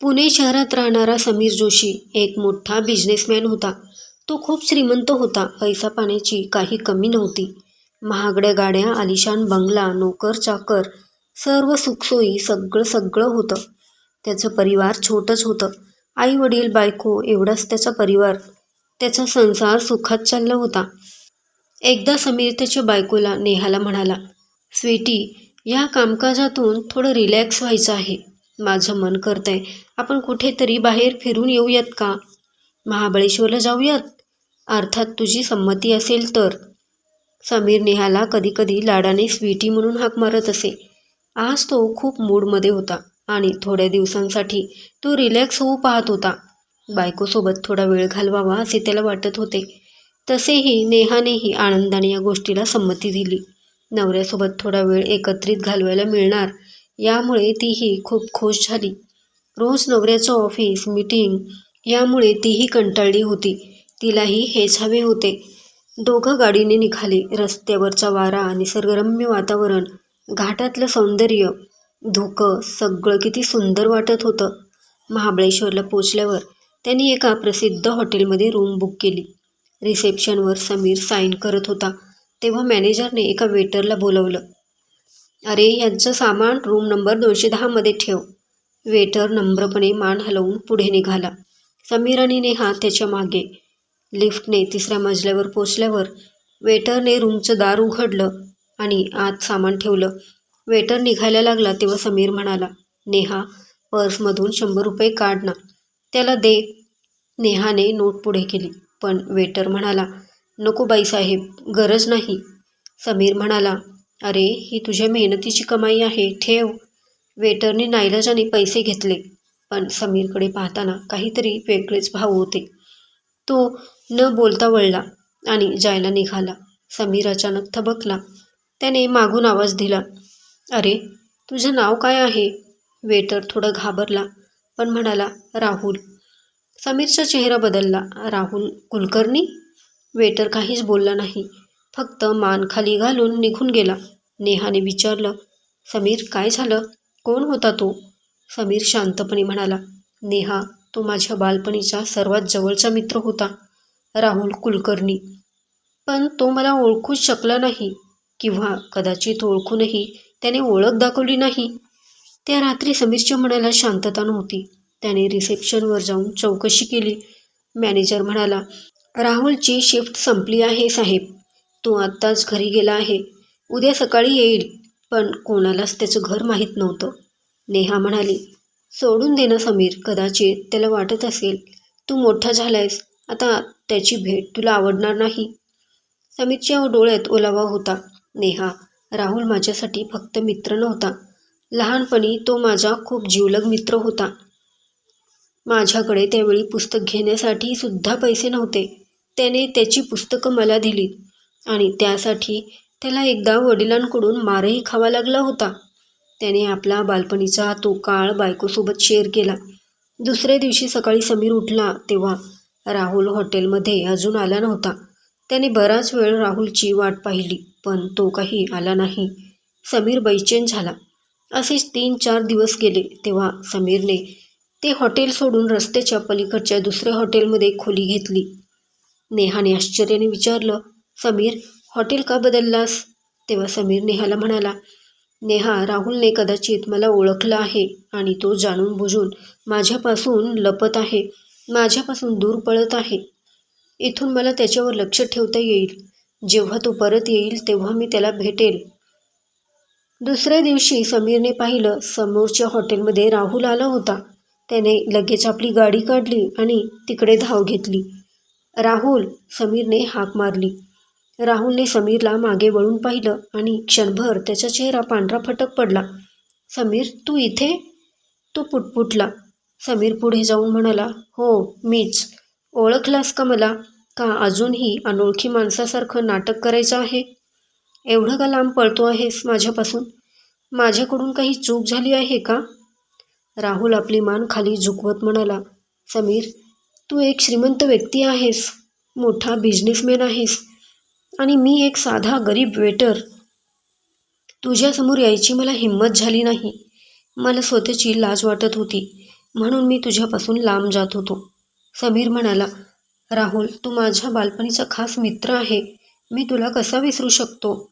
पुणे शहरात राहणारा समीर जोशी एक मोठा बिझनेसमॅन होता. तो खूप श्रीमंत होता. पैसा पाण्याची काही कमी नव्हती. महागड्या गाड्या आलिशान बंगला नोकर चाकर सर्व सुखसोयी सगळं सगळं होतं. त्याचं परिवार छोटंच होतं. आई वडील बायको एवढाच त्याचा परिवार. त्याचा संसार सुखात चालला होता. एकदा समीर त्याच्या बायकोला नेहाला म्हणाला स्वीटी या कामकाजातून थोडं रिलॅक्स व्हायचं आहे. माझं मन करतंय. आपण कुठेतरी बाहेर फिरून येऊयात का? महाबळेश्वरला जाऊयात? अर्थात तुझी संमती असेल तर. समीर नेहाला कधीकधी लाडाने स्वीटी म्हणून हाक मारत असे. आज तो खूप मूडमध्ये होता आणि थोड्या दिवसांसाठी तो रिलॅक्स होऊ पाहत होता. बायकोसोबत थोडा वेळ घालवावा असे त्याला वाटत होते. तसेही नेहानेही आनंदाने या गोष्टीला संमती दिली. नवऱ्यासोबत थोडा वेळ एकत्रित घालवायला मिळणार. यामुळे तीही खूप खुश झाली. रोज नवऱ्याचं ऑफिस मीटिंग यामुळे तीही कंटाळली होती. तिलाही हेच हवे होते. दोघं गाडीने निघाले. रस्त्यावरचा वारा निसर्गरम्य वातावरण घाटातलं सौंदर्य धुकं सगळं किती सुंदर वाटत होतं. महाबळेश्वरला पोचल्यावर त्यांनी एका प्रसिद्ध हॉटेलमध्ये रूम बुक केली. रिसेप्शनवर समीर साईन करत होता. तेव्हा मॅनेजरने एका वेटरला बोलवलं अरे यांचं सामान रूम नंबर दोनशे दहामध्ये ठेव. वेटर नम्रपणे मान हलवून पुढे निघाला. समीर आणि नेहा त्याच्यामागे. लिफ्टने तिसऱ्या मजल्यावर पोचल्यावर वेटरने रूमचं दार उघडलं आणि आत सामान ठेवलं. वेटर निघायला लागला तेव्हा समीर म्हणाला नेहा पर्समधून शंभर रुपये काढ ना. त्याला दे. नेहाने नोट पुढे केली पण वेटर म्हणाला नको बाईसाहेब गरज नाही. समीर म्हणाला अरे ही तुझ्या मेहनतीची कमाई आहे ठेव. वेटरने नाईलाजाने पैसे घेतले पण समीरकडे पाहताना काहीतरी वेगळेच भाव होते. तो न बोलता वळला आणि जायला निघाला. समीर अचानक थबकला. त्याने मागून आवाज दिला अरे तुझं नाव काय आहे? वेटर थोडं घाबरला पण म्हणाला राहुल. समीरचा चेहरा बदलला राहुल कुलकर्णी? वेटर काहीच बोलला नाही. फक्त मान खाली घालून निघून गेला. नेहाने विचारलं समीर काय झालं? कोण होता तो? समीर शांतपणे म्हणाला नेहा तो माझ्या बालपणीचा सर्वात जवळचा मित्र होता राहुल कुलकर्णी. पण तो मला ओळखूच शकला नाही किंवा कदाचित ओळखूनही त्याने ओळख दाखवली नाही. त्या रात्री समीरच्या मनाला शांतता नव्हती. त्याने रिसेप्शनवर जाऊन चौकशी केली. मॅनेजर म्हणाला राहुलची शिफ्ट संपली आहे साहेब. तो आत्ताच घरी गेला आहे. उद्या सकाळी येईल पण कोणालाच त्याचं घर माहीत नव्हतं. नेहा म्हणाली सोडून दे ना समीर कदाचित त्याला वाटत असेल. तू मोठा झालायस आता त्याची भेट तुला आवडणार नाही. समीरच्या डोळ्यात ओलावा होता. नेहा राहुल माझ्यासाठी फक्त मित्र नव्हता. लहानपणी तो माझा खूप जीवलग मित्र होता. माझ्याकडे त्यावेळी पुस्तक घेण्यासाठी सुद्धा पैसे नव्हते. त्याने त्याची पुस्तकं मला दिली. आणि त्यासाठी त्याला एकदा वडिलांकडून मारही खावा लागला होता. त्याने आपला बालपणीचा तो काळ बायकोसोबत शेअर केला. दुसऱ्या दिवशी सकाळी समीर उठला तेव्हा राहुल हॉटेलमध्ये अजून आला नव्हता. त्याने बराच वेळ राहुलची वाट पाहिली पण तो काही आला नाही. समीर बैचेन झाला. असेच तीन चार दिवस गेले तेव्हा समीरने ते हॉटेल सोडून रस्त्याच्या पलीकडच्या दुसऱ्या हॉटेलमध्ये खोली घेतली. नेहाने आश्चर्याने विचारलं समीर हॉटेल का बदललास? तेव्हा समीर नेहाला म्हणाला नेहा राहुलने कदाचित मला ओळखलं आहे आणि तो जाणून बुजून माझ्यापासून लपत आहे माझ्यापासून दूर पळत आहे. इथून मला त्याच्यावर लक्ष ठेवता येईल. जेव्हा तो परत येईल तेव्हा मी त्याला भेटेल. दुसऱ्या दिवशी समीरने पाहिलं समोरच्या हॉटेलमध्ये राहुल आला होता. त्याने लगेच आपली गाडी काढली आणि तिकडे धाव घेतली. राहुल समीरने हाक मारली. राहुलने समीरला मागे वळून पाहिलं आणि क्षणभर त्याचा चेहरा पांढरा फटक पडला. समीर तू इथे? तो पुटपुटला. समीर पुढे जाऊन म्हणाला हो मीच. ओळखलास का मला? का अजूनही अनोळखी माणसासारखं नाटक करायचं आहे? एवढं का लांब पळतो आहेस माझ्यापासून? माझ्याकडून काही चूक झाली आहे का? राहुल आपली मान खाली झुकवत म्हणाला समीर तू एक श्रीमंत व्यक्ती आहेस. मोठा बिझनेसमॅन आहेस. आणि मी एक साधा गरीब वेटर. तुझ्यासमोर यायची मला हिंमत झाली नाही. मला स्वतःची लाज वाटत होती म्हणून मी तुझ्यापासून लांब जात होतो. समीर म्हणाला राहुल तू माझ्या बालपणीचा खास मित्र आहे. मी तुला कसा विसरू शकतो?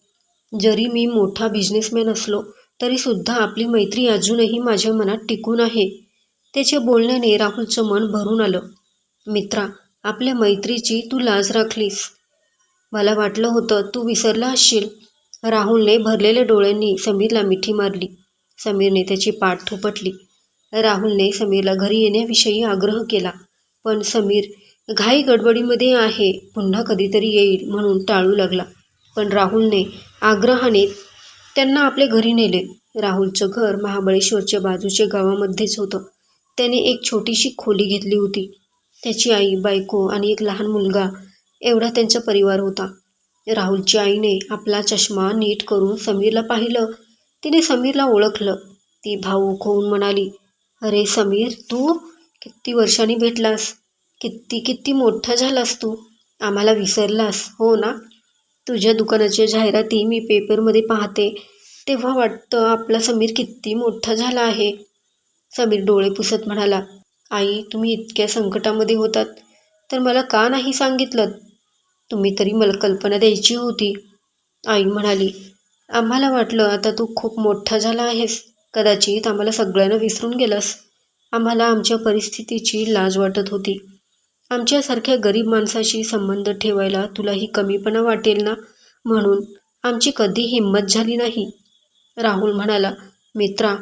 जरी मी मोठा बिझनेसमॅन असलो तरीसुद्धा आपली मैत्री अजूनही माझ्या मनात टिकून आहे. त्याच्या बोलण्याने राहुलचं मन भरून आलं. मित्रा आपल्या मैत्रीची तू लाज राखलीस. मला वाटलं होतं तू विसरला असशील. राहुलने भरलेल्या डोळ्यांनी समीरला मिठी मारली. समीरने त्याची पाठ थोपटली. राहुलने समीरला घरी येण्याविषयी आग्रह केला. पण समीर घाई गडबडीमध्ये आहे पुन्हा कधीतरी येईल म्हणून टाळू लागला. पण राहुलने आग्रहाने त्यांना आपल्या घरी नेले. राहुलचं घर महाबळेश्वरच्या बाजूच्या गावामध्येच होतं. त्याने एक छोटीशी खोली घेतली होती. त्याची आई बायको आणि एक लहान मुलगा एवढा त्यांचा परिवार होता. राहुलच्या आईने आपला चष्मा नीट करून समीरला पाहिलं. तिने समीरला ओळखलं. ती भाऊक होऊन म्हणाली अरे समीर तू किती वर्षांनी भेटलास? किती किती मोठा झालास तू? आम्हाला विसरलास हो ना? तुझ्या दुकानाच्या जाहिराती मी पेपरमध्ये पाहते. तेव्हा वाटतं आपला समीर किती मोठा झाला आहे. समीर डोळे पुसत म्हणाला आई तुम्ही इतक्या संकटामध्ये होतात. तर मला का नाही सांगितलं? तुम्ही तरी मला कल्पना द्यायची होती. आई म्हणाली आम्हाला वाटलं आता तू खूप मोठा झाला आहेस. कदाचित आम्हाला सगळ्यांना विसरून गेलास. आम्हाला आमच्या परिस्थितीची लाज वाटत होती. आमच्यासारख्या गरीब माणसाशी संबंध ठेवायला तुलाही कमीपणा वाटेल ना? म्हणून आमची कधी हिंमत झाली नाही. राहुल म्हणाला मित्रा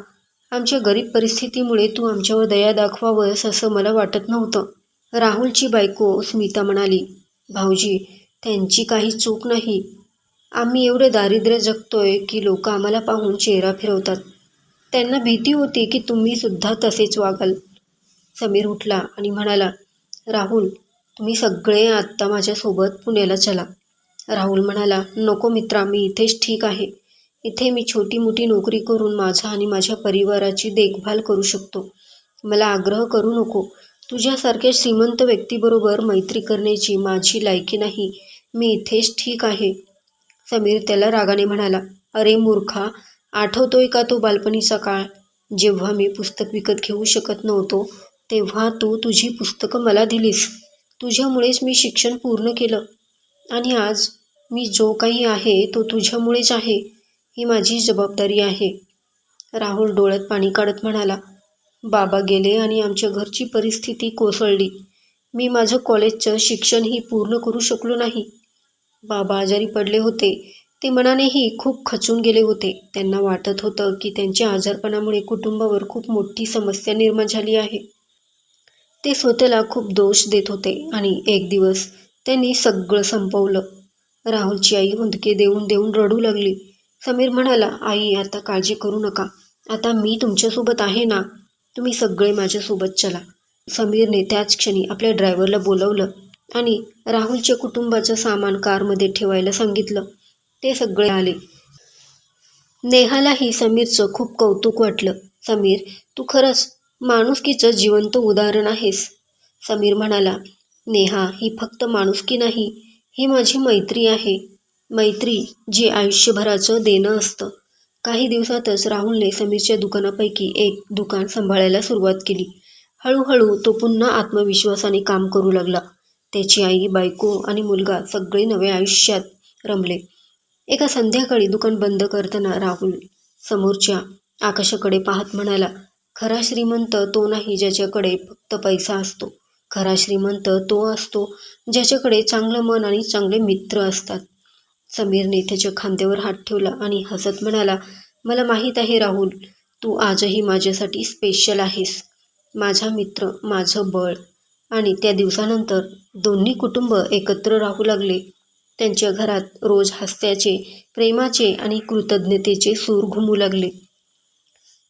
आमच्या गरीब परिस्थितीमुळे तू आमच्यावर दया दाखवावंस असं मला वाटत नव्हतं. राहुलची बायको स्मिता म्हणाली भाऊजी त्यांची काही चूक नाही. आम्ही एवढे दारिद्र्य जगतोय की लोक आम्हाला पाहून चेहरा फिरवतात. त्यांना भीती होती की तुम्ही सुद्धा तसेच वागाल. समीर उठला आणि म्हणाला राहुल तुम्ही सगळे आत्ता माझ्यासोबत पुण्याला चला. राहुल म्हणाला नको मित्रा मी इथेच ठीक आहे. इथे मी छोटी मोठी नोकरी करून माझा आणि माझ्या परिवाराची देखभाल करू शकतो. मला आग्रह करू नको. तुझ्यासारख्या श्रीमंत व्यक्तीबरोबर मैत्री करण्याची माझी लायकी नाही. मी इथेच ठीक आहे. समीर त्याला रागाने म्हणाला अरे मूर्खा आठवतोय का तो बालपणीचा काळ? जेव्हा मी पुस्तक विकत घेऊ शकत नव्हतो तेव्हा तू तुझी पुस्तकं मला दिलीस. तुझ्यामुळेच मी शिक्षण पूर्ण केलं. आणि आज मी जो काही आहे तो तुझ्यामुळेच आहे. ही माझी जबाबदारी आहे. राहुल डोळ्यात पाणी काढत म्हणाला बाबा गेले आणि आमच्या घरची परिस्थिती कोसळली. मी माझं कॉलेजचं शिक्षणही पूर्ण करू शकलो नाही. बाबा आजारी पडले होते. ते मनानेही खूप खचून गेले होते. त्यांना वाटत होतं की त्यांच्या आजारपणामुळे कुटुंबावर खूप मोठी समस्या निर्माण झाली आहे. ते स्वतःला खूप दोष देत होते आणि एक दिवस त्यांनी सगळं संपवलं. राहुलची आई हुंदके देऊन देऊन रडू लागली. समीर म्हणाला आई आता काळजी करू नका. आता मी तुमच्यासोबत आहे ना? तुम्ही सगळे माझ्यासोबत चला. समीरने त्याच क्षणी आपल्या ड्रायव्हरला बोलवलं आणि राहुलच्या कुटुंबाचं सामान कारमध्ये ठेवायला सांगितलं. ते सगळे आले. नेहालाही समीरचं खूप कौतुक वाटलं. समीर तू खरंच माणुसकीचं जिवंत उदाहरण आहेस. समीर म्हणाला नेहा ही फक्त माणुसकी नाही ही माझी मैत्री आहे. मैत्री जी आयुष्यभराचं देणं असतं. काही दिवसातच राहुलने समीरच्या दुकानापैकी एक दुकान सांभाळायला सुरुवात केली. हळूहळू तो पुन्हा आत्मविश्वासाने काम करू लागला. त्याची आई बायको आणि मुलगा सगळे नव्या आयुष्यात रमले. एका संध्याकाळी दुकान बंद करताना राहुल समोरच्या आकाशाकडे पाहत म्हणाला खरा श्रीमंत तो नाही ज्याच्याकडे फक्त पैसा असतो. खरा श्रीमंत तो असतो ज्याच्याकडे चांगलं मन आणि चांगले मित्र असतात. समीरने त्याच्या खांद्यावर हात ठेवला आणि हसत म्हणाला मला माहीत आहे राहुल तू आजही माझ्यासाठी स्पेशल आहेस. माझा मित्र माझं बळ. आणि त्या दिवसानंतर दोन्ही कुटुंब एकत्र राहू लागले. त्यांच्या घरात रोज हास्याचे प्रेमाचे आणि कृतज्ञतेचे सूर घुमू लागले.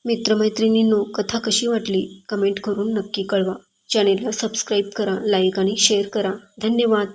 मित्रमैत्रिणींनो कथा कशी वाटली? कमेंट करून नक्की कळवा. चॅनेलला सबस्क्राईब करा लाईक आणि शेअर करा. धन्यवाद.